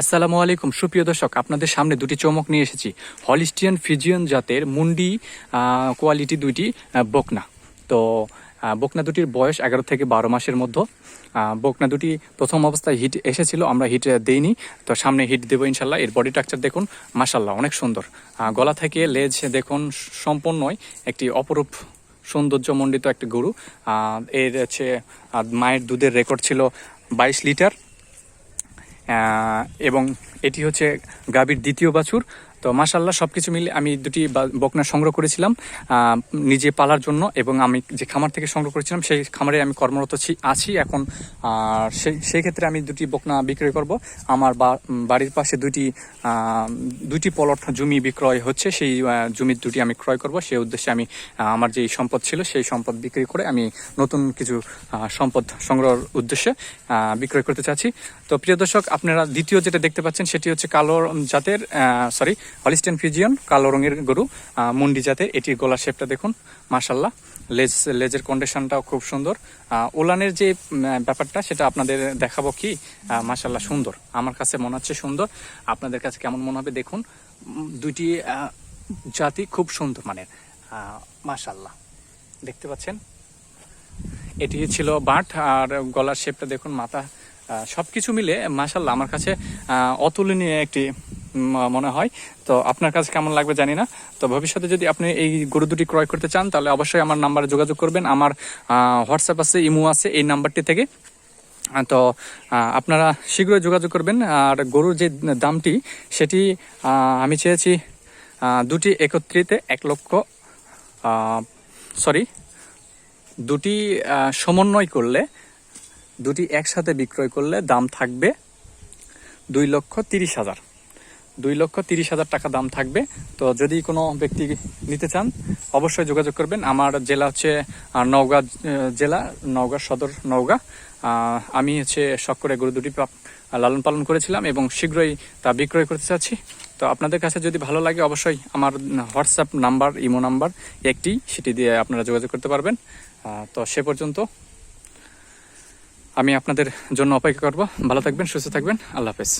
আসসালামু আলাইকুম। সুপ্রিয় দর্শক, আপনাদের সামনে দুটি চমক নিয়ে এসেছি। হলিস্টিয়ান ফিজিয়ান জাতের মুন্ডি কোয়ালিটি দুইটি বকনা। তো বকনা দুটির বয়স এগারো থেকে বারো মাসের মধ্যে। বকনা দুটি প্রথম অবস্থায় হিট এসেছিল, আমরা হিট দেইনি। তো সামনে হিট দেবো ইনশাল্লাহ এর বডি স্ট্রাকচার দেখুন মাসাল্লাহ অনেক সুন্দর। গলা থেকে লেজ দেখুন, সম্পূর্ণই একটি অপরূপ সৌন্দর্যমণ্ডিত একটি গরু। এর হচ্ছে মায়ের দুধের রেকর্ড ছিল বাইশ লিটার। এবং এটি হচ্ছে গাভীর দ্বিতীয় বাছুর তো মাশাল্লাহ সব কিছু মিলে আমি দুটি বকনা সংগ্রহ করেছিলাম নিজে পালার জন্য এবং আমি যে খামার থেকে সংগ্রহ করেছিলাম সেই খামারে আমি কর্মরত আছি এখন। আর সেই সেই ক্ষেত্রে আমি দুটি বকনা বিক্রয় করব। আমার বাড়ির পাশে দুটি দুটি পলট জমি বিক্রয় হচ্ছে, সেই জমির দুটি আমি ক্রয় করব। সেই উদ্দেশ্যে আমি আমার যে সম্পদ ছিল সেই সম্পদ বিক্রি করে আমি নতুন কিছু সম্পদ সংগ্রহের উদ্দেশ্যে বিক্রয় করতে চাচ্ছি। তো প্রিয় দর্শক, আপনারা দ্বিতীয় যেটা দেখতে পাচ্ছেন সেটি হচ্ছে কালো জাতের সরি হলিস্টেন ফিজিয়ন কালো রঙের গরু। মুন্ডি জাতের এটির গলার শেপটা দেখুন। মাশাল্লাহ লেজ, লেজের কন্ডিশনটাও খুব সুন্দর। ওলানের যে ব্যাপারটা, সেটা আপনাদের দেখাবো কি? মাশাল্লাহ সুন্দর। আমার কাছে মনে হচ্ছে সুন্দর। আপনাদের কাছে কেমন মনে হবে দেখুন। দুইটি জাতি খুব সুন্দর মানে মাশাল্লাহ দেখতে পাচ্ছেন? এটি ছিল বাট আর গলার শেপটা দেখুন, মাথা সব কিছু মিলে মাশাল্লাহ আমার কাছে অতুলনীয় একটি মনে হয়। তো আপনার কাছে কেমন লাগবে জানি না। তো ভবিষ্যতে যদি আপনি এই গরু দুটি ক্রয় করতে চান, তাহলে অবশ্যই আমার নাম্বারে যোগাযোগ করবেন। আমার হোয়াটসঅ্যাপ আছে, ইমো আছে এই নাম্বারটি থেকে। তো আপনারা শীঘ্রই যোগাযোগ করবেন। আর গরুর যে দামটি, সেটি আমি চেয়েছি দুটি একত্রিতে এক লক্ষ সরি দুটি সমন্বয় করলে, দুটি একসাথে বিক্রয় করলে দাম থাকবে দুই লক্ষ তিরিশ হাজার। দুই লক্ষ তিরিশ হাজার টাকা দাম থাকবে। তো যদি কোনো ব্যক্তি নিতে চান, অবশ্যই যোগাযোগ করবেন। আমার জেলা হচ্ছে নওগাঁ জেলা, নওগাঁ সদর নওগাঁ। আমি হচ্ছে শখ করে গরু দুটি লালন পালন করেছিলাম এবং শীঘ্রই তা বিক্রয় করতে চাচ্ছি। তো আপনাদের কাছে যদি ভালো লাগে, অবশ্যই আমার হোয়াটসঅ্যাপ নাম্বার, ইমো নাম্বার একটি, সেটি দিয়ে আপনারা যোগাযোগ করতে পারবেন। তো সে পর্যন্ত আমি আপনাদের জন্য অপেক্ষা করব। ভালো থাকবেন, সুস্থ থাকবেন। আল্লাহ হাফেজ।